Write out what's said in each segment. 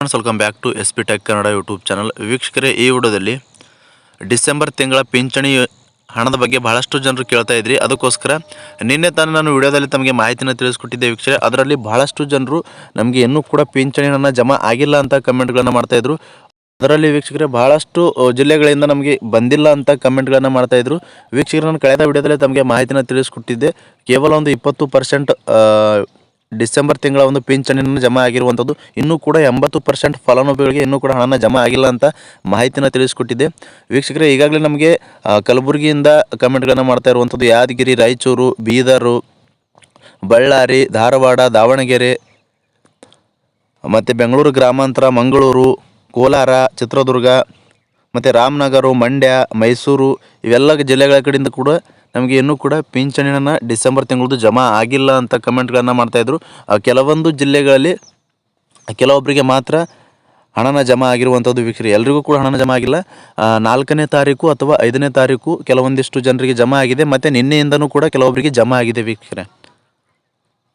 Friends welcome back to S P tech Kannada YouTube channel ವೀಕ್ಷಕರೇ, ಈ ವಿಡಿಯೋದಲ್ಲಿ December ತಿಂಗಳ ಪಿಂಚಣಿ ಹಣದ ಬಗ್ಗೆ ಬಹಳಷ್ಟು ಜನರು ಕೇಳ್ತಾ ಇದ್ರಿ. ಅದಕ್ಕೋಸ್ಕರ ನಿನ್ನೆ ತಾನೇ ನಾನು ವಿಡಿಯೋದಲ್ಲಿ ತಮಗೆ ಮಾಹಿತಿನ ತಿಳಿಸ್ಕೊಟ್ಟಿದ್ದೆ ವೀಕ್ಷಕರೇ ಅದರಲ್ಲಿ ಬಹಳಷ್ಟು ಜನರು ನಮಗೆ ಇನ್ನೂ ಕೂಡ ಪಿಂಚಣಿ ಹಣ ಜಮಾ ಆಗಿಲ್ಲ ಅಂತ ಕಮೆಂಟ್ಗಳನ್ನು ಮಾಡ್ತಾ ಇದ್ರು. ಅದರಲ್ಲಿ ವೀಕ್ಷಕರೇ, ಬಹಳಷ್ಟು ಜಿಲ್ಲೆಗಳಿಂದ ನಮಗೆ ಬಂದಿಲ್ಲ ಅಂತ ಕಮೆಂಟ್ಗಳನ್ನು ಮಾಡ್ತಾ ಇದ್ರು. ವೀಕ್ಷಕರು, ನಾನು ಕಳೆದ ವಿಡಿಯೋದಲ್ಲಿ ತಮಗೆ ಮಾಹಿತಿನ ತಿಳಿಸ್ಕೊಟ್ಟಿದ್ದೆ. ಕೇವಲ ಒಂದು ಇಪ್ಪತ್ತು ಪರ್ಸೆಂಟ್ ಡಿಸೆಂಬರ್ ತಿಂಗಳ ಒಂದು ಪಿಂಚಣಿಯನ್ನು ಜಮಾ ಆಗಿರುವಂಥದ್ದು. ಇನ್ನೂ ಕೂಡ ಎಂಬತ್ತು ಪರ್ಸೆಂಟ್ ಫಲಾನುಭವಿಗಳಿಗೆ ಇನ್ನೂ ಕೂಡ ಹಣನ ಜಮಾ ಆಗಿಲ್ಲ ಅಂತ ಮಾಹಿತಿನ ತಿಳಿಸ್ಕೊಟ್ಟಿದೆ. ವೀಕ್ಷಕರೇ, ಈಗಾಗಲೇ ನಮಗೆ ಕಲಬುರಗಿಯಿಂದ ಕಮೆಂಟ್ಗಳನ್ನು ಮಾಡ್ತಾ ಇರುವಂಥದ್ದು ಯಾದಗಿರಿ, ರಾಯಚೂರು, ಬೀದರು, ಬಳ್ಳಾರಿ, ಧಾರವಾಡ, ದಾವಣಗೆರೆ, ಮತ್ತು ಬೆಂಗಳೂರು ಗ್ರಾಮಾಂತರ, ಮಂಗಳೂರು, ಕೋಲಾರ, ಚಿತ್ರದುರ್ಗ, ಮತ್ತು ರಾಮನಗರ, ಮಂಡ್ಯ, ಮೈಸೂರು, ಇವೆಲ್ಲ ಜಿಲ್ಲೆಗಳ ಕಡೆಯಿಂದ ಕೂಡ ನಮಗೆ ಇನ್ನೂ ಕೂಡ ಪಿಂಚಣಿಯನ್ನು ಡಿಸೆಂಬರ್ ತಿಂಗಳದ್ದು ಜಮಾ ಆಗಿಲ್ಲ ಅಂತ ಕಮೆಂಟ್ಗಳನ್ನು ಮಾಡ್ತಾಯಿದ್ರು ಕೆಲವೊಂದು ಜಿಲ್ಲೆಗಳಲ್ಲಿ ಕೆಲವೊಬ್ಬರಿಗೆ ಮಾತ್ರ ಹಣನ ಜಮಾ ಆಗಿರುವಂಥದ್ದು ವೀಕ್ಷಕರು ಎಲ್ರಿಗೂ ಕೂಡ ಹಣನ ಜಮಾ ಆಗಿಲ್ಲ. ನಾಲ್ಕನೇ ತಾರೀಕು ಅಥವಾ ಐದನೇ ತಾರೀಕು ಕೆಲವೊಂದಿಷ್ಟು ಜನರಿಗೆ ಜಮಾ ಆಗಿದೆ. ಮತ್ತು ನಿನ್ನೆಯಿಂದನೂ ಕೂಡ ಕೆಲವೊಬ್ಬರಿಗೆ ಜಮಾ ಆಗಿದೆ ವೀಕ್ಷಕರೇ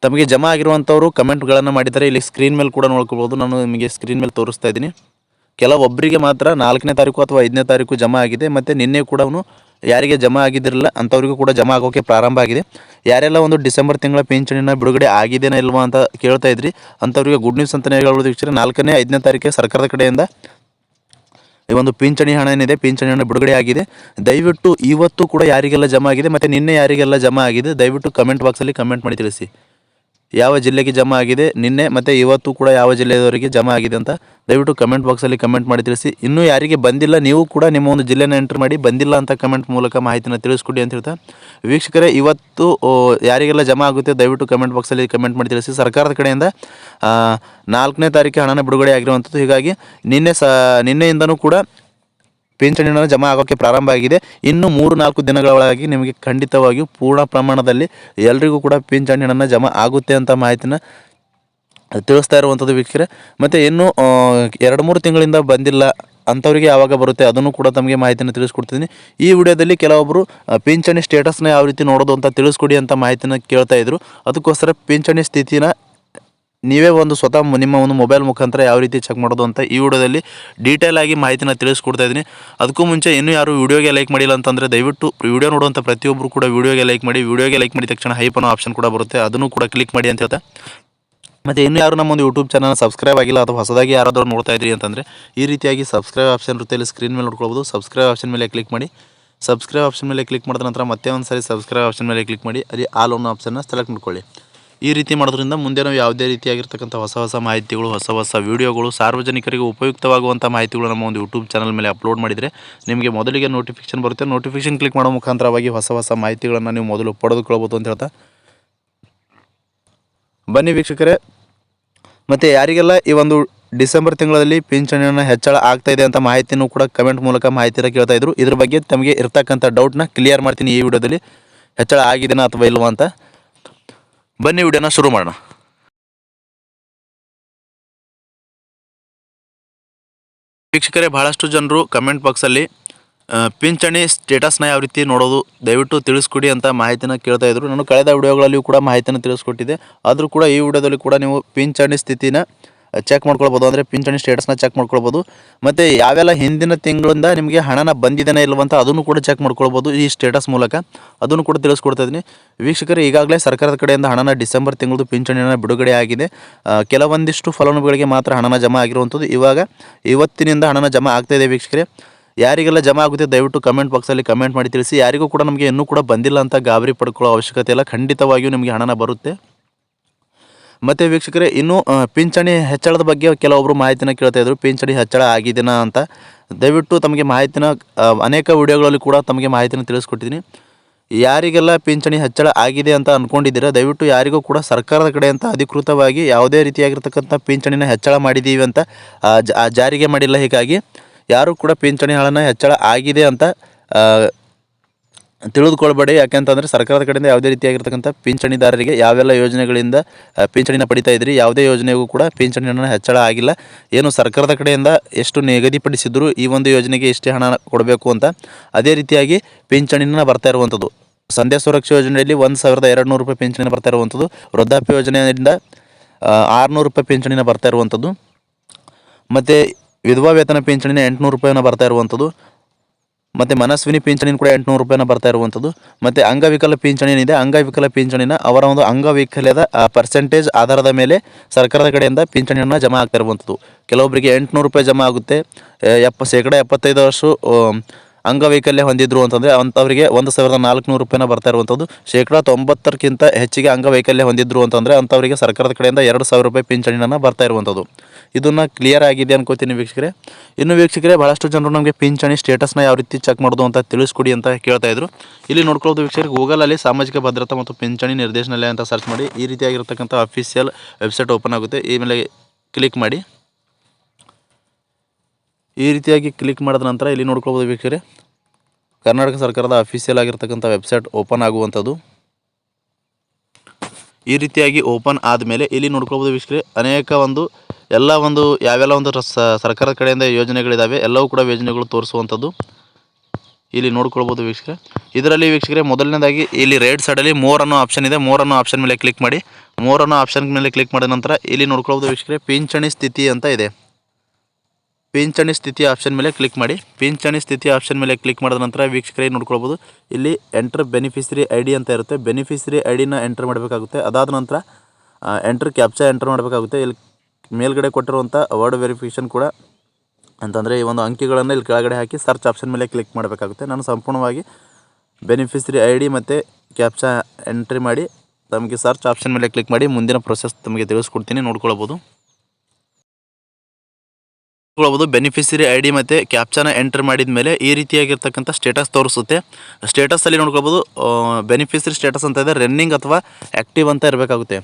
ತಮಗೆ ಜಮಾ ಆಗಿರುವಂಥವ್ರು ಕಮೆಂಟ್ಗಳನ್ನು ಮಾಡಿದ್ದಾರೆ. ಇಲ್ಲಿ ಸ್ಕ್ರೀನ್ ಮೇಲೆ ಕೂಡ ನೋಡ್ಕೊಳ್ಬೋದು. ನಾನು ನಿಮಗೆ ಸ್ಕ್ರೀನ್ ಮೇಲೆ ತೋರಿಸ್ತಾ ಇದ್ದೀನಿ. ಕೆಲವೊಬ್ಬರಿಗೆ ಮಾತ್ರ ನಾಲ್ಕನೇ ತಾರೀಕು ಅಥವಾ ಐದನೇ ತಾರೀಕು ಜಮಾ ಆಗಿದೆ. ಮತ್ತು ನಿನ್ನೆ ಕೂಡ ಅವನು ಯಾರಿಗೆ ಜಮಾ ಆಗಿದ್ದಿರಲಿಲ್ಲ ಅಂಥವ್ರಿಗೂ ಕೂಡ ಜಮಾ ಆಗೋಕೆ ಪ್ರಾರಂಭ ಆಗಿದೆ. ಯಾರೆಲ್ಲ ಒಂದು ಡಿಸೆಂಬರ್ ತಿಂಗಳ ಪಿಂಚಣಿನ ಬಿಡುಗಡೆ ಆಗಿದೆನಾ ಇಲ್ವಾ ಅಂತ ಕೇಳ್ತಾ ಇದ್ರಿ, ಅಂಥವ್ರಿಗೆ ಗುಡ್ ನ್ಯೂಸ್ ಅಂತಲೇ ಹೇಳೋದು ವಿಚಾರ ನಾಲ್ಕನೇ, ಐದನೇ ತಾರೀಕಿಗೆ ಸರ್ಕಾರದ ಕಡೆಯಿಂದ ಈ ಒಂದು ಪಿಂಚಣಿ ಹಣ ಏನಿದೆ, ಪಿಂಚಣಿ ಹಣ ಬಿಡುಗಡೆ ಆಗಿದೆ. ದಯವಿಟ್ಟು ಇವತ್ತು ಕೂಡ ಯಾರಿಗೆಲ್ಲ ಜಮಾ ಆಗಿದೆ, ಮತ್ತು ನಿನ್ನೆ ಯಾರಿಗೆಲ್ಲ ಜಮಾ ಆಗಿದೆ, ದಯವಿಟ್ಟು ಕಮೆಂಟ್ ಬಾಕ್ಸಲ್ಲಿ ಕಮೆಂಟ್ ಮಾಡಿ ತಿಳಿಸಿ. ಯಾವ ಜಿಲ್ಲೆಗೆ ಜಮಾ ಆಗಿದೆ, ನಿನ್ನೆ ಮತ್ತು ಇವತ್ತು ಕೂಡ ಯಾವ ಜಿಲ್ಲೆಯವರಿಗೆ ಜಮಾ ಆಗಿದೆ ಅಂತ ದಯವಿಟ್ಟು ಕಮೆಂಟ್ ಬಾಕ್ಸಲ್ಲಿ ಕಮೆಂಟ್ ಮಾಡಿ ತಿಳಿಸಿ. ಇನ್ನೂ ಯಾರಿಗೆ ಬಂದಿಲ್ಲ, ನೀವು ಕೂಡ ನಿಮ್ಮ ಒಂದು ಜಿಲ್ಲೆನ ಎಂಟ್ರ್ ಮಾಡಿ ಬಂದಿಲ್ಲ ಅಂತ ಕಮೆಂಟ್ ಮೂಲಕ ಮಾಹಿತಿನ ತಿಳಿಸ್ಕೊಡಿ ಅಂತ ಹೇಳ್ತಾ. ವೀಕ್ಷಕರೇ, ಇವತ್ತು ಯಾರಿಗೆಲ್ಲ ಜಮಾ ಆಗುತ್ತೆ ದಯವಿಟ್ಟು ಕಮೆಂಟ್ ಬಾಕ್ಸಲ್ಲಿ ಕಮೆಂಟ್ ಮಾಡಿ ತಿಳಿಸಿ. ಸರ್ಕಾರದ ಕಡೆಯಿಂದ ನಾಲ್ಕನೇ ತಾರೀಕು ಹಣನ ಬಿಡುಗಡೆ ಆಗಿರುವಂಥದ್ದು. ಹೀಗಾಗಿ ನಿನ್ನೆ ಸ, ನಿನ್ನೆಯಿಂದನೂ ಕೂಡ ಪಿಂಚಣಿ ಹಣ ಜಮಾ ಆಗೋಕ್ಕೆ ಪ್ರಾರಂಭ ಆಗಿದೆ. ಇನ್ನು ಮೂರು ನಾಲ್ಕು ದಿನಗಳ ಒಳಗಾಗಿ ನಿಮಗೆ ಖಂಡಿತವಾಗಿಯೂ ಪೂರ್ಣ ಪ್ರಮಾಣದಲ್ಲಿ ಎಲ್ರಿಗೂ ಕೂಡ ಪಿಂಚಣಿ ಹಣ ಜಮಾ ಆಗುತ್ತೆ ಅಂತ ಮಾಹಿತಿನ ತಿಳಿಸ್ತಾ ಇರುವಂಥದ್ದು ವೀಕ್ಷಕರೇ. ಮತ್ತು ಇನ್ನೂ ಎರಡು ಮೂರು ತಿಂಗಳಿಂದ ಬಂದಿಲ್ಲ ಅಂಥವರಿಗೆ ಯಾವಾಗ ಬರುತ್ತೆ ಅದನ್ನು ಕೂಡ ತಮಗೆ ಮಾಹಿತಿಯನ್ನು ತಿಳಿಸ್ಕೊಡ್ತೀನಿ ಈ ವಿಡಿಯೋದಲ್ಲಿ ಕೆಲವೊಬ್ಬರು ಪಿಂಚಣಿ ಸ್ಟೇಟಸ್ನ ಯಾವ ರೀತಿ ನೋಡೋದು ಅಂತ ತಿಳಿಸ್ಕೊಡಿ ಅಂತ ಮಾಹಿತಿನ ಕೇಳ್ತಾ ಇದ್ರು. ಅದಕ್ಕೋಸ್ಕರ ಪಿಂಚಣಿ ಸ್ಥಿತಿನ ನೀವೇ ಒಂದು ಸ್ವತಃ ನಿಮ್ಮ ಒಂದು ಮೊಬೈಲ್ ಮುಖಾಂತರ ಯಾವ ರೀತಿ ಚೆಕ್ ಮಾಡೋದು ಅಂತ ಈ ವಿಡಿಯೋದಲ್ಲಿ ಡೀಟೇಲ್ ಆಗಿ ಮಾಹಿತಿನ ತಿಳಿಸ್ಕೊಡ್ತಾ ಇದ್ದೀನಿ. ಅದಕ್ಕೂ ಮುಂಚೆ ಇನ್ನೂ ಯಾರು ವೀಡಿಯೋಗೆ ಲೈಕ್ ಮಾಡಿಲ್ಲ ಅಂತಂದರೆ ದಯವಿಟ್ಟು ವಿಡಿಯೋ ನೋಡುವಂಥ ಪ್ರತಿಯೊಬ್ಬರು ಕೂಡ ವೀಡಿಯೋಗೆ ಲೈಕ್ ಮಾಡಿ, ವೀಡಿಯೋಗೆ ಲೈಕ್ ಮಾಡಿದ ತಕ್ಷಣ ಹೈಪ್ ಅನ್ನೋ ಆಪ್ಷನ್ ಕೂಡ ಬರುತ್ತೆ. ಅದನ್ನು ಕೂಡ ಕ್ಲಿಕ್ ಮಾಡಿ ಅಂತ ಹೇಳ್ತಾ. ಮತ್ತು ಇನ್ನು ಯಾರು ನಮ್ಮ ಒಂದು ಯೂಟ್ಯೂಬ್ ಚಾನಲ್ ಸಬ್ಸ್ಕ್ರೈಬ್ ಆಗಿಲ್ಲ ಅಥವಾ ಹೊಸದಾಗಿ ಯಾರಾದರೂ ನೋಡ್ತಾ ಇದ್ರಿ ಅಂತಂದರೆ ಈ ರೀತಿಯಾಗಿ ಸಬ್ಸ್ಕ್ರೈಬ್ ಆಪ್ಷನ್ ಇರುತ್ತೆ ಸ್ಕ್ರೀನ್ ಮೇಲೆ ನೋಡ್ಕೊಳ್ಬೋದು. ಸಬ್ಸ್ಕ್ರೈಬ್ ಆಪ್ಷನ್ ಮೇಲೆ ಕ್ಲಿಕ್ ಮಾಡಿ. ಸಬ್ಸ್ಕ್ರೈಬ್ ಆಪ್ಷನ್ ಮೇಲೆ ಕ್ಲಿಕ್ ಮಾಡಿದ ನಂತರ ಮತ್ತೆ ಒಂದು ಸಾರಿ ಸಬ್ಸ್ಕ್ರೈಬ್ ಆಪ್ಷನ್ ಮೇಲೆ ಕ್ಲಿಕ್ ಮಾಡಿ. ಅಲ್ಲಿ ಆಲ್ ಅನ್ನೋ ಆಪ್ಷನ್ನ ಸೆಲೆಕ್ಟ್ ಮಾಡ್ಕೊಳ್ಳಿ. ಈ ರೀತಿ ಮಾಡೋದ್ರಿಂದ ಮುಂದೆ ನಾವು ಯಾವುದೇ ರೀತಿಯಾಗಿರ್ತಕ್ಕಂಥ ಹೊಸ ಹೊಸ ಮಾಹಿತಿಗಳು, ಹೊಸ ಹೊಸ ವೀಡಿಯೋಗಳು, ಸಾರ್ವಜನಿಕರಿಗೆ ಉಪಯುಕ್ತವಾಗುವಂಥ ಮಾಹಿತಿಗಳು ನಮ್ಮ ಒಂದು ಯೂಟ್ಯೂಬ್ ಚಾನಲ್ ಮೇಲೆ ಅಪ್ಲೋಡ್ ಮಾಡಿದರೆ ನಿಮಗೆ ಮೊದಲಿಗೆ ನೋಟಿಫಿಕೇಶನ್ ಬರುತ್ತೆ. ನೋಟಿಫಿಕೇಶನ್ ಕ್ಲಿಕ್ ಮಾಡೋ ಮುಖಾಂತರವಾಗಿ ಹೊಸ ಹೊಸ ಮಾಹಿತಿಗಳನ್ನು ನೀವು ಮೊದಲು ಪಡೆದುಕೊಳ್ಬೋದು ಅಂತ ಹೇಳ್ತಾ. ಬನ್ನಿ ವೀಕ್ಷಕರೇ. ಮತ್ತು ಯಾರಿಗೆಲ್ಲ ಈ ಒಂದು ಡಿಸೆಂಬರ್ ತಿಂಗಳಲ್ಲಿ ಪಿಂಚಣಿಯನ್ನು ಹೆಚ್ಚಳ ಆಗ್ತಾ ಇದೆ ಅಂತ ಮಾಹಿತಿನೂ ಕೂಡ ಕಮೆಂಟ್ ಮೂಲಕ ಮಾಹಿತಿನ ಕೇಳ್ತಾ ಇದ್ರು. ಇದ್ರ ಬಗ್ಗೆ ತಮಗೆ ಇರ್ತಕ್ಕಂಥ ಡೌಟ್ನ ಕ್ಲಿಯರ್ ಮಾಡ್ತೀನಿ ಈ ವಿಡಿಯೋದಲ್ಲಿ. ಹೆಚ್ಚಳ ಆಗಿದೆಯಾ ಅಥವಾ ಇಲ್ವಾ ಅಂತ. ಬನ್ನಿ ವಿಡಿಯೋನ ಶುರು ಮಾಡೋಣ. ವೀಕ್ಷಕರೇ, ಬಹಳಷ್ಟು ಜನರು ಕಮೆಂಟ್ ಬಾಕ್ಸಲ್ಲಿ ಪಿಂಚಣಿ ಸ್ಟೇಟಸ್ನ ಯಾವ ರೀತಿ ನೋಡೋದು ದಯವಿಟ್ಟು ತಿಳಿಸ್ಕೊಡಿ ಅಂತ ಮಾಹಿತಿನ ಕೇಳ್ತಾ ಇದ್ರು. ನಾನು ಕಳೆದ ವಿಡಿಯೋಗಳಲ್ಲಿಯೂ ಕೂಡ ಮಾಹಿತಿನ ತಿಳಿಸ್ಕೊಟ್ಟಿದ್ದೆ. ಆದರೂ ಕೂಡ ಈ ವಿಡಿಯೋದಲ್ಲಿ ಕೂಡ ನೀವು ಪಿಂಚಣಿ ಸ್ಥಿತಿನ ಚೆಕ್ ಮಾಡ್ಕೊಳ್ಬೋದು. ಅಂದರೆ ಪಿಂಚಣಿ ಸ್ಟೇಟಸ್ನ ಚೆಕ್ ಮಾಡ್ಕೊಳ್ಬೋದು. ಮತ್ತು ಯಾವೆಲ್ಲ ಹಿಂದಿನ ತಿಂಗಳಿಂದ ನಿಮಗೆ ಹಣನ ಬಂದಿದ್ದೇನೆ ಇಲ್ಲವಂತ ಅದನ್ನು ಕೂಡ ಚೆಕ್ ಮಾಡ್ಕೊಳ್ಬೋದು ಈ ಸ್ಟೇಟಸ್ ಮೂಲಕ. ಅದನ್ನು ಕೂಡ ತಿಳಿಸ್ಕೊಡ್ತಾ ಇದ್ದೀನಿ. ವೀಕ್ಷಕರು, ಈಗಾಗಲೇ ಸರ್ಕಾರದ ಕಡೆಯಿಂದ ಹಣನ ಡಿಸೆಂಬರ್ ತಿಂಗಳದು ಪಿಂಚಣಿನ ಬಿಡುಗಡೆ ಆಗಿದೆ. ಕೆಲವೊಂದಿಷ್ಟು ಫಲಾನುಭವಿಗಳಿಗೆ ಮಾತ್ರ ಹಣನ ಜಮಾ ಆಗಿರುವಂಥದ್ದು ಇವಾಗ ಇವತ್ತಿನಿಂದ ಹಣನ ಜಮಾ ಆಗ್ತಾ ಇದೆ ವೀಕ್ಷಕರೇ. ಯಾರಿಗೆಲ್ಲ ಜಮಾ ಆಗುತ್ತೆ ದಯವಿಟ್ಟು ಕಮೆಂಟ್ ಬಾಕ್ಸಲ್ಲಿ ಕಮೆಂಟ್ ಮಾಡಿ ತಿಳಿಸಿ. ಯಾರಿಗೂ ಕೂಡ ನಮಗೆ ಇನ್ನೂ ಕೂಡ ಬಂದಿಲ್ಲ ಅಂತ ಗಾಬರಿ ಪಡ್ಕೊಳ್ಳೋ ಅವಶ್ಯಕತೆ ಇಲ್ಲ. ಖಂಡಿತವಾಗಿಯೂ ನಿಮಗೆ ಹಣನ ಬರುತ್ತೆ. ಮತ್ತು ವೀಕ್ಷಕರೇ, ಇನ್ನು ಪಿಂಚಣಿ ಹೆಚ್ಚಳದ ಬಗ್ಗೆ ಕೆಲವೊಬ್ಬರು ಮಾಹಿತಿನ ಕೇಳ್ತಾ ಇದ್ರು. ಪಿಂಚಣಿ ಹೆಚ್ಚಳ ಆಗಿದ್ದೀನ ಅಂತ. ದಯವಿಟ್ಟು ತಮಗೆ ಮಾಹಿತಿನ ಅನೇಕ ವಿಡಿಯೋಗಳಲ್ಲಿ ಕೂಡ ತಮಗೆ ಮಾಹಿತಿನ ತಿಳಿಸ್ಕೊಟ್ಟಿದ್ದೀನಿ ಯಾರಿಗೆಲ್ಲ ಪಿಂಚಣಿ ಹೆಚ್ಚಳ ಆಗಿದೆ ಅಂತ ಅಂದ್ಕೊಂಡಿದ್ದೀರಾ ದಯವಿಟ್ಟು ಯಾರಿಗೂ ಕೂಡ ಸರ್ಕಾರದ ಕಡೆಯಿಂದ ಅಧಿಕೃತವಾಗಿ ಯಾವುದೇ ರೀತಿಯಾಗಿರ್ತಕ್ಕಂಥ ಪಿಂಚಣಿನ ಹೆಚ್ಚಳ ಮಾಡಿದ್ದೀವಿ ಅಂತ ಜಾರಿಗೆ ಮಾಡಿಲ್ಲ. ಹೀಗಾಗಿ, ಯಾರು ಕೂಡ ಪಿಂಚಣಿ ಹಣನ ಹೆಚ್ಚಳ ಆಗಿದೆ ಅಂತ ತಿಳಿದುಕೊಳ್ಬೇಡಿ. ಯಾಕೆಂತಂದರೆ ಸರ್ಕಾರದ ಕಡೆಯಿಂದ ಯಾವುದೇ ರೀತಿಯಾಗಿರ್ತಕ್ಕಂಥ ಪಿಂಚಣಿದಾರರಿಗೆ ಯಾವೆಲ್ಲ ಯೋಜನೆಗಳಿಂದ ಪಿಂಚಣಿನ ಪಡಿತಾ ಇದ್ರಿ, ಯಾವುದೇ ಯೋಜನೆಗೂ ಕೂಡ ಪಿಂಚಣಿಯನ್ನು ಹೆಚ್ಚಳ ಆಗಿಲ್ಲ. ಏನು ಸರ್ಕಾರದ ಕಡೆಯಿಂದ ಎಷ್ಟು ನಿಗದಿಪಡಿಸಿದ್ರು ಈ ಒಂದು ಯೋಜನೆಗೆ ಇಷ್ಟೇ ಹಣ ಕೊಡಬೇಕು ಅಂತ ಅದೇ ರೀತಿಯಾಗಿ ಪಿಂಚಣಿನ ಬರ್ತಾ ಇರುವಂಥದ್ದು. ಸಂಧ್ಯಾ ಸುರಕ್ಷಾ ಯೋಜನೆಯಲ್ಲಿ ಒಂದು ಸಾವಿರದ ಎರಡು ನೂರು ರೂಪಾಯಿ ಪಿಂಚಣಿನ ಬರ್ತಾ ಇರುವಂಥದ್ದು. ವೃದ್ಧಾಪ್ಯ ಯೋಜನೆಯಿಂದ ಆರುನೂರು ರೂಪಾಯಿ ಪಿಂಚಣಿನ ಬರ್ತಾ ಇರುವಂಥದ್ದು. ಮತ್ತು ವಿಧವಾ ವೇತನ ಪಿಂಚಣಿನ ಎಂಟುನೂರು ರೂಪಾಯಿನ ಬರ್ತಾ ಇರುವಂಥದ್ದು. ಮತ್ತು ಮನಸ್ವಿನಿ ಪಿಂಚಣಿನ ಕೂಡ ಎಂಟುನೂರು ರೂಪಾಯಿನ ಬರ್ತಾ ಇರುವಂಥದ್ದು. ಮತ್ತು ಅಂಗವಿಕಲ ಪಿಂಚಣಿ ಏನಿದೆ ಅಂಗವಿಕಲ ಪಿಂಚಣಿನ ಅವರ ಒಂದು ಅಂಗವೈಕಲ್ಯದ ಪರ್ಸೆಂಟೇಜ್ ಆಧಾರದ ಮೇಲೆ ಸರ್ಕಾರದ ಕಡೆಯಿಂದ ಪಿಂಚಣಿಯನ್ನು ಜಮಾ ಆಗ್ತಾ ಇರುವಂಥದ್ದು. ಕೆಲವೊಬ್ಬರಿಗೆ ಎಂಟುನೂರು ರೂಪಾಯಿ ಜಮಾ ಆಗುತ್ತೆ. ಎಪ್ಪ ಶೇಕಡ ಎಪ್ಪತ್ತೈದು ಆ, ಅಂಗವೈಕಲ್ಯ ಹೊಂದಿದ್ರು ಅಂತಂದರೆ ಅಂಥವರಿಗೆ ಒಂದು ಸಾವಿರದ ನಾಲ್ಕುನೂರು ರೂಪಾಯಿನ ಬರ್ತಾ ಇರುವಂಥದ್ದು. ಶೇಕಡಾ ತೊಂಬತ್ತಕ್ಕಿಂತ ಹೆಚ್ಚಿಗೆ ಅಂಗವೈಕಲ್ಯ ಹೊಂದಿದ್ರು ಅಂತಂದರೆ ಅಂಥವರಿಗೆ ಸರ್ಕಾರದ ಕಡೆಯಿಂದ ಎರಡು ಸಾವಿರ ರೂಪಾಯಿ ಪಿಂಚಣಿಯನ್ನು ಬರ್ತಾ ಇರುವಂಥದ್ದು. ಇದನ್ನು ಕ್ಲಿಯರ್ ಆಗಿದೆ ಅನ್ಕೋತೀನಿ ವೀಕ್ಷಕರೇ. ಇನ್ನು ವೀಕ್ಷಕರೇ ಭಾಳಷ್ಟು ಜನರು ನಮಗೆ ಪಿಂಚಣಿ ಸ್ಟೇಟಸ್ನ ಯಾವ ರೀತಿ ಚೆಕ್ ಮಾಡೋದು ಅಂತ ತಿಳಿಸ್ಕೊಡಿ ಅಂತ ಕೇಳ್ತಾ ಇದ್ರು. ಇಲ್ಲಿ ನೋಡ್ಕೊಳ್ಳೋದು ವೀಕ್ಷಕರಿಗೆ ಗೂಗಲಲ್ಲಿ ಸಾಮಾಜಿಕ ಭದ್ರತಾ ಮತ್ತು ಪಿಂಚಣಿ ನಿರ್ದೇಶನಾಲಯ ಅಂತ ಸರ್ಚ್ ಮಾಡಿ. ಈ ರೀತಿಯಾಗಿರ್ತಕ್ಕಂಥ ಅಫಿಷಿಯಲ್ ವೆಬ್ಸೈಟ್ ಓಪನ್ ಆಗುತ್ತೆ. ಈ ಮೇಲೆ ಕ್ಲಿಕ್ ಮಾಡಿ. ಈ ರೀತಿಯಾಗಿ ಕ್ಲಿಕ್ ಮಾಡಿದ ನಂತರ ಇಲ್ಲಿ ನೋಡ್ಕೊಳ್ಬೋದು ವೀಕ್ಷಕರೇ, ಕರ್ನಾಟಕ ಸರ್ಕಾರದ ಅಫಿಷಿಯಲ್ ಆಗಿರ್ತಕ್ಕಂಥ ವೆಬ್ಸೈಟ್ ಓಪನ್ ಆಗುವಂಥದ್ದು. ಈ ರೀತಿಯಾಗಿ ಓಪನ್ ಆದಮೇಲೆ ಇಲ್ಲಿ ನೋಡ್ಕೊಳ್ಬೋದು ವೀಕ್ಷಕರೇ, ಅನೇಕ ಒಂದು, ಎಲ್ಲ ಒಂದು, ಯಾವೆಲ್ಲ ಒಂದು ಸರ್ಕಾರದ ಕಡೆಯಿಂದ ಯೋಜನೆಗಳಿದ್ದಾವೆ ಎಲ್ಲವೂ ಕೂಡ ಯೋಜನೆಗಳು ತೋರಿಸುವಂಥದ್ದು. ಇಲ್ಲಿ ನೋಡ್ಕೊಳ್ಬೋದು ವೀಕ್ಷಕರೇ, ಇದರಲ್ಲಿ ವೀಕ್ಷಕರೇ ಮೊದಲನೇದಾಗಿ ಇಲ್ಲಿ ರೈಟ್ ಸೈಡಲ್ಲಿ ಮೋರ್ ಅನ್ನೋ ಆಪ್ಷನ್ ಇದೆ ಮೋರ್ ಅನ್ನೋ ಆಪ್ಷನ್ ಮೇಲೆ ಕ್ಲಿಕ್ ಮಾಡಿ ಮೋರ್ ಅನ್ನೋ ಆಪ್ಷನ್ ಮೇಲೆ ಕ್ಲಿಕ್ ಮಾಡಿದ ನಂತರ ಇಲ್ಲಿ ನೋಡ್ಕೊಳ್ಬೋದು ವೀಕ್ಷಕರೇ, ಪಿಂಚಣಿ ಸ್ಥಿತಿ ಅಂತ ಇದೆ. ಪಿಂಚಣಿ ಸ್ಥಿತಿ ಆಪ್ಷನ್ ಮೇಲೆ ಕ್ಲಿಕ್ ಮಾಡಿ. ಪಿಂಚಣಿ ಸ್ಥಿತಿ ಆಪ್ಷನ್ ಮೇಲೆ ಕ್ಲಿಕ್ ಮಾಡಿದ ನಂತರ ವೀಕ್ಷಕರೇ ನೋಡ್ಕೊಳ್ಬೋದು. ಇಲ್ಲಿ ಎಂಟರ್ ಬೆನಿಫಿಷರಿ ಐ ಡಿ ಅಂತ ಇರುತ್ತೆ. ಬೆನಿಫಿಷರಿ ಐ ಡಿನ ಎಂಟರ್ ಮಾಡಬೇಕಾಗುತ್ತೆ. ಅದಾದ ನಂತರ ಎಂಟರ್ ಕ್ಯಾಪ್ಚಾ ಎಂಟರ್ ಮಾಡಬೇಕಾಗುತ್ತೆ. ಇಲ್ಲಿ ಮೇಲ್ಗಡೆ ಕೊಟ್ಟಿರುವಂಥ ವರ್ಡ್ ವೆರಿಫಿಕೇಷನ್ ಕೂಡ ಅಂತಂದರೆ ಈ ಒಂದು ಅಂಕಿಗಳನ್ನು ಇಲ್ಲಿ ಕೆಳಗಡೆ ಹಾಕಿ ಸರ್ಚ್ ಆಪ್ಷನ್ ಮೇಲೆ ಕ್ಲಿಕ್ ಮಾಡಬೇಕಾಗುತ್ತೆ. ನಾನು ಸಂಪೂರ್ಣವಾಗಿ ಬೆನಿಫಿಷರಿ ಐ ಡಿ ಮತ್ತು ಕ್ಯಾಪ್ಚಾ ಎಂಟ್ರಿ ಮಾಡಿ ತಮಗೆ ಸರ್ಚ್ ಆಪ್ಷನ್ ಮೇಲೆ ಕ್ಲಿಕ್ ಮಾಡಿ ಮುಂದಿನ ಪ್ರೊಸೆಸ್ ತಮಗೆ ತಿಳಿಸ್ಕೊಡ್ತೀನಿ. ನೋಡ್ಕೊಳ್ಬೋದು. ನೋಡ್ಕೊಳ್ಬೋದು ಬೆನಿಫಿಷರಿ ಐ ಡಿ ಮತ್ತು ಕ್ಯಾಪ್ಚಾನ ಎಂಟರ್ ಮಾಡಿದ ಮೇಲೆ ಈ ರೀತಿಯಾಗಿರ್ತಕ್ಕಂಥ ಸ್ಟೇಟಸ್ ತೋರಿಸುತ್ತೆ. ಸ್ಟೇಟಸಲ್ಲಿ ನೋಡ್ಕೊಳ್ಬೋದು ಬೆನಿಫಿಷರಿ ಸ್ಟೇಟಸ್ ಅಂತ ಇದೆ. ರನ್ನಿಂಗ್ ಅಥವಾ ಆ್ಯಕ್ಟಿವ್ ಅಂತ ಇರಬೇಕಾಗುತ್ತೆ.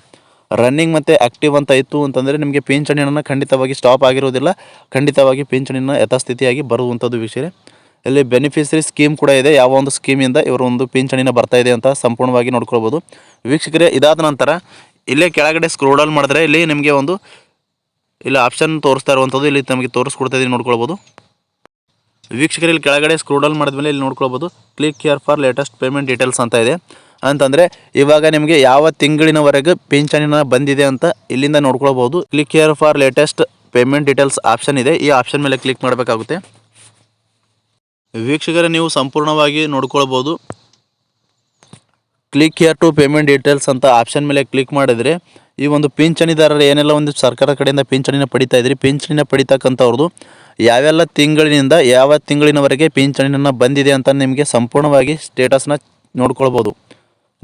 ರನ್ನಿಂಗ್ ಮತ್ತು ಆ್ಯಕ್ಟಿವ್ ಅಂತ ಇತ್ತು ಅಂತಂದರೆ ನಿಮಗೆ ಪಿಂಚಣಿಯನ್ನು ಖಂಡಿತವಾಗಿ ಸ್ಟಾಪ್ ಆಗಿರೋದಿಲ್ಲ. ಖಂಡಿತವಾಗಿ ಪಿಂಚಣಿಯನ್ನು ಯಥಾಸ್ಥಿತಿಯಾಗಿ ಬರುವಂಥದ್ದು ವಿಷಯ ಇಲ್ಲಿ ಬೆನಿಫಿಷರಿ ಸ್ಕೀಮ್ ಕೂಡ ಇದೆ. ಯಾವ ಒಂದು ಸ್ಕೀಮಿಂದ ಇವರ ಒಂದು ಪಿಂಚಣಿನ ಬರ್ತಾ ಇದೆ ಅಂತ ಸಂಪೂರ್ಣವಾಗಿ ನೋಡ್ಕೊಳ್ಬೋದು. ವೀಕ್ಷಕರೇ, ಇದಾದ ನಂತರ ಇಲ್ಲೇ ಕೆಳಗಡೆ ಸ್ಕ್ರೋಡಲ್ ಮಾಡಿದ್ರೆ ಇಲ್ಲಿ ನಿಮಗೆ ಒಂದು ಇಲ್ಲಿ ಆಪ್ಷನ್ ತೋರಿಸ್ತಾ ಇರುವಂಥದ್ದು ಇಲ್ಲಿ ನಮಗೆ ತೋರಿಸ್ಕೊಡ್ತಾ ಇದ್ದೀನಿ, ನೋಡ್ಕೊಳ್ಬೋದು. ವೀಕ್ಷಕರು ಇಲ್ಲಿ ಕೆಳಗಡೆ ಸ್ಕ್ರೋಡಲ್ ಮಾಡಿದ್ಮೇಲೆ ಇಲ್ಲಿ ನೋಡ್ಕೊಳ್ಬೋದು. Click here for latest payment details ಅಂತ ಇದೆ. ಅಂತಂದರೆ ಇವಾಗ ನಿಮಗೆ ಯಾವ ತಿಂಗಳಿನವರೆಗೆ ಪಿಂಚಣಿನ ಬಂದಿದೆ ಅಂತ ಇಲ್ಲಿಂದ ನೋಡ್ಕೊಳ್ಬೋದು. Click here for latest payment details option ಇದೆ. ಈ ಆಪ್ಷನ್ ಮೇಲೆ ಕ್ಲಿಕ್ ಮಾಡಬೇಕಾಗುತ್ತೆ. ವೀಕ್ಷಕರೇ, ನೀವು ಸಂಪೂರ್ಣವಾಗಿ ನೋಡ್ಕೊಳ್ಬೋದು. Click here to payment details ಅಂತ ಆಪ್ಷನ್ ಮೇಲೆ ಕ್ಲಿಕ್ ಮಾಡಿದರೆ ಈ ಒಂದು ಪಿಂಚಣಿದಾರರು ಏನೆಲ್ಲ ಒಂದು ಸರ್ಕಾರ ಕಡೆಯಿಂದ ಪಿಂಚಣಿನ ಪಡಿತಾ ಇದ್ರಿ? ಪಿಂಚಣಿನ ಪಡಿತಕ್ಕಂಥವ್ರದ್ದು ಯಾವೆಲ್ಲ ತಿಂಗಳಿನಿಂದ ಯಾವ ತಿಂಗಳಿನವರೆಗೆ ಪಿಂಚಣಿನ ಬಂದಿದೆ ಅಂತ ನಿಮಗೆ ಸಂಪೂರ್ಣವಾಗಿ ಸ್ಟೇಟಸ್ನ ನೋಡ್ಕೊಳ್ಬೋದು.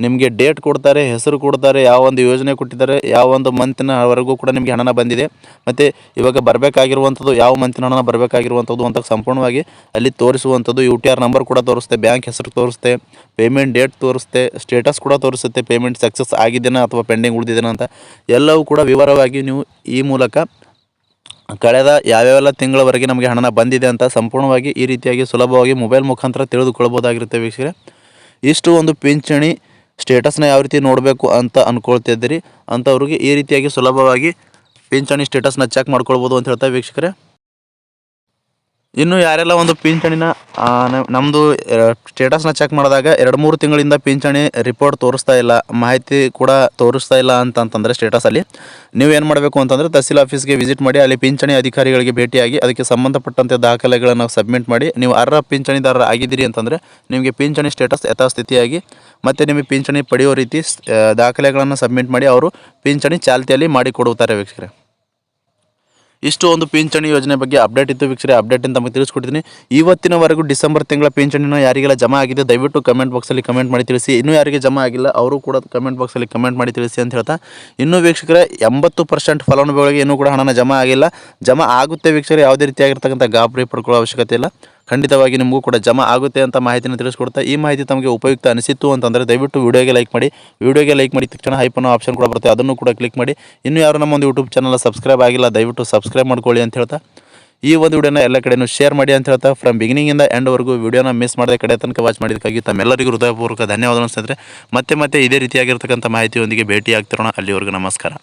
ನಿಮಗೆ ಡೇಟ್ ಕೊಡ್ತಾರೆ, ಹೆಸರು ಕೊಡ್ತಾರೆ, ಯಾವ ಒಂದು ಯೋಜನೆ ಕೊಟ್ಟಿದ್ದಾರೆ, ಯಾವ ಒಂದು ಮಂತಿನವರೆಗೂ ಕೂಡ ನಿಮಗೆ ಹಣನ ಬಂದಿದೆ. ಮತ್ತು ಇವಾಗ ಬರಬೇಕಾಗಿರುವಂಥದ್ದು ಯಾವ ಮಂತಿನ ಹಣನ ಬರಬೇಕಾಗಿರುವಂಥದ್ದು ಅಂತ ಸಂಪೂರ್ಣವಾಗಿ ಅಲ್ಲಿ ತೋರಿಸುವಂಥದ್ದು ಯು ಟಿ ಆರ್ ನಂಬರ್ ಕೂಡ ತೋರಿಸುತ್ತೆ, ಬ್ಯಾಂಕ್ ಹೆಸರು ತೋರಿಸುತ್ತೆ ಪೇಮೆಂಟ್ ಡೇಟ್ ತೋರಿಸುತ್ತೆ ಸ್ಟೇಟಸ್ ಕೂಡ ತೋರಿಸುತ್ತೆ ಪೇಮೆಂಟ್ ಸಕ್ಸಸ್ ಆಗಿದೆನಾ ಅಥವಾ ಪೆಂಡಿಂಗ್ ಉಳಿದಿದ್ದೇನೆ ಅಂತ ಎಲ್ಲವೂ ಕೂಡ ವಿವರವಾಗಿ ನೀವು ಈ ಮೂಲಕ ಕಳೆದ ಯಾವ್ಯಾವೆಲ್ಲ ತಿಂಗಳವರೆಗೆ ನಮಗೆ ಹಣನ ಬಂದಿದೆ ಅಂತ ಸಂಪೂರ್ಣವಾಗಿ ಈ ರೀತಿಯಾಗಿ ಸುಲಭವಾಗಿ ಮೊಬೈಲ್ ಮುಖಾಂತರ ತಿಳಿದುಕೊಳ್ಬೋದಾಗಿರುತ್ತೆ ವೀಕ್ಷಕರೇ. ಇಷ್ಟು ಒಂದು ಪಿಂಚಣಿ ಸ್ಟೇಟಸ್ನ ಯಾವ ರೀತಿ ನೋಡಬೇಕು ಅಂತ ಅಂದ್ಕೊಳ್ತಿದ್ದೀರಿ ಅಂಥವ್ರಿಗೆ ಈ ರೀತಿಯಾಗಿ ಸುಲಭವಾಗಿ ಪಿಂಚಣಿ ಸ್ಟೇಟಸ್ನ ಚೆಕ್ ಮಾಡ್ಕೊಳ್ಬೋದು ಅಂತ ಹೇಳ್ತಾ ವೀಕ್ಷಕರೇ. ಇನ್ನು ಯಾರೆಲ್ಲ ಒಂದು ಪಿಂಚಣಿನ ನಮ್ಮದು ಸ್ಟೇಟಸ್ನ ಚೆಕ್ ಮಾಡಿದಾಗ ಎರಡು ಮೂರು ತಿಂಗಳಿಂದ ಪಿಂಚಣಿ ರಿಪೋರ್ಟ್ ತೋರಿಸ್ತಾ ಇಲ್ಲ, ಮಾಹಿತಿ ಕೂಡ ತೋರಿಸ್ತಾ ಇಲ್ಲ ಅಂತಂತಂದರೆ ಸ್ಟೇಟಸಲ್ಲಿ ನೀವು ಏನು ಮಾಡಬೇಕು ಅಂತಂದರೆ ತಹಸೀಲ್ ಆಫೀಸ್ಗೆ ವಿಸಿಟ್ ಮಾಡಿ, ಅಲ್ಲಿ ಪಿಂಚಣಿ ಅಧಿಕಾರಿಗಳಿಗೆ ಭೇಟಿಯಾಗಿ ಅದಕ್ಕೆ ಸಂಬಂಧಪಟ್ಟಂತೆ ದಾಖಲೆಗಳನ್ನು ಸಬ್ಮಿಟ್ ಮಾಡಿ, ನೀವು ಅರ್ಹ ಪಿಂಚಣಿದಾರರ ಆಗಿದ್ದೀರಿ ಅಂತಂದರೆ ನಿಮಗೆ ಪಿಂಚಣಿ ಸ್ಟೇಟಸ್ ಯಥಾಸ್ಥಿತಿಯಾಗಿ ಮತ್ತು ನಿಮಗೆ ಪಿಂಚಣಿ ಪಡೆಯೋ ರೀತಿ ದಾಖಲೆಗಳನ್ನು ಸಬ್ಮಿಟ್ ಮಾಡಿ ಅವರು ಪಿಂಚಣಿ ಚಾಲ್ತಿಯಲ್ಲಿ ಮಾಡಿಕೊಡುತ್ತಾರೆ ವೀಕ್ಷಕರೇ. ಇಷ್ಟು ಒಂದು ಪಿಂಚಣಿ ಯೋಜನೆ ಬಗ್ಗೆ ಅಪ್ಡೇಟ್ ಇತ್ತು ವೀಕ್ಷರೆ, ಅಪ್ಡೇಟ್ ಅಂತ ತಮಗೆ ತಿಳಿಸ್ಕೊಡ್ತೀನಿ. ಇವತ್ತಿನವರೆಗೂ ಡಿಸೆಂಬರ್ ತಿಂಗಳ ಪಿಂಚಣಿನ ಯಾರಿಗೆಲ್ಲ ಜಮಾ ಆಗಿದೆ ದಯವಿಟ್ಟು ಕಮೆಂಟ್ ಬಾಕ್ಸಲ್ಲಿ ಕಮೆಂಟ್ ಮಾಡಿ ತಿಳಿಸಿ. ಇನ್ನೂ ಯಾರಿಗೆ ಜಮಾ ಆಗಿಲ್ಲ, ಅವರು ಕೂಡ ಕಮೆಂಟ್ ಬಾಕ್ಸಲ್ಲಿ ಕಮೆಂಟ್ ಮಾಡಿ ತಿಳಿಸಿ ಅಂತ ಹೇಳ್ತಾ. ಇನ್ನೂ ವೀಕ್ಷಕರ, ಎಂಬತ್ತು ಪರ್ಸೆಂಟ್ ಫಲಾನುಭವಿಗಳಿಗೆ ಇನ್ನೂ ಕೂಡ ಹಣನ ಜಮಾ ಆಗಿಲ್ಲ. ಜಮಾ ಆಗುತ್ತೆ ವೀಕ್ಷಕರು ಯಾವುದೇ ರೀತಿಯಾಗಿರ್ತಕ್ಕಂಥ ಗಾಬರಿ ಪಡ್ಕೊಳ್ಳೋ ಅವಶ್ಯಕತೆ ಇಲ್ಲ. ಖಂಡಿತವಾಗಿ ನಿಮಗೂ ಕೂಡ ಜಮಾ ಆಗುತ್ತೆ ಅಂತ ಮಾಹಿತಿನ ತಿಳಿಸ್ಕೊಡ್ತಾ ಈ ಮಾಹಿತಿ ತಮಗೆ ಉಪಯುಕ್ತ ಅನಿಸಿತ್ತು ಅಂತಂದರೆ ದಯವಿಟ್ಟು ವಿಡಿಯೋಗೆ ಲೈಕ್ ಮಾಡಿ. ವಿಡಿಯೋಗೆ ಲೈಕ್ ಮಾಡಿ, ತಕ್ಷಣ ಹೈಪ್ ಆಪ್ಷನ್ ಕೂಡ ಬರುತ್ತೆ. ಅದನ್ನು ಕೂಡ ಕ್ಲಿಕ್ ಮಾಡಿ. ಇನ್ನು ಯಾರು ನಮ್ಮ ಒಂದು ಯೂಟ್ಯೂಬ್ ಚಾನಲ್ ಸಬ್ಸ್ಕ್ರೈಬ್ ಆಗಿಲ್ಲ, ದಯವಿಟ್ಟು ಸಬ್ಸ್ಕ್ರೈಬ್ ಮಾಡ್ಕೊಳ್ಳಿ ಅಂತ ಹೇಳ್ತಾ. ಈ ಒಂದು ವಿಡಿಯೋನ ಎಲ್ಲ ಕಡೆಯೂ ಶೇರ್ ಮಾಡಿ ಅಂತ ಹೇಳ್ತಾ. ಫ್ರಮ್ ಬಿಗಿನಿಂಗಿಂದ ಎಂಡ್ವರೆಗೂ ವಿಡಿಯೋನ ಮಿಸ್ ಮಾಡದೆ ಕಡೆ ತನಕ ವಾಚ್ ಮಾಡಿದ್ದಕ್ಕಾಗಿ ತಮ್ಮೆಲ್ಲರಿಗೂ ಹೃದಯಪೂರ್ವಕ ಧನ್ಯವಾದ ಸ್ನೇಹಿತರೆ. ಮತ್ತೆ ಮತ್ತೆ ಇದೇ ರೀತಿಯಾಗಿರ್ತಕ್ಕಂಥ ಮಾಹಿತಿಯೊಂದಿಗೆ ಭೇಟಿ ಆಗ್ತಿರೋಣ ಅಲ್ಲಿವರೆಗೂ ನಮಸ್ಕಾರ.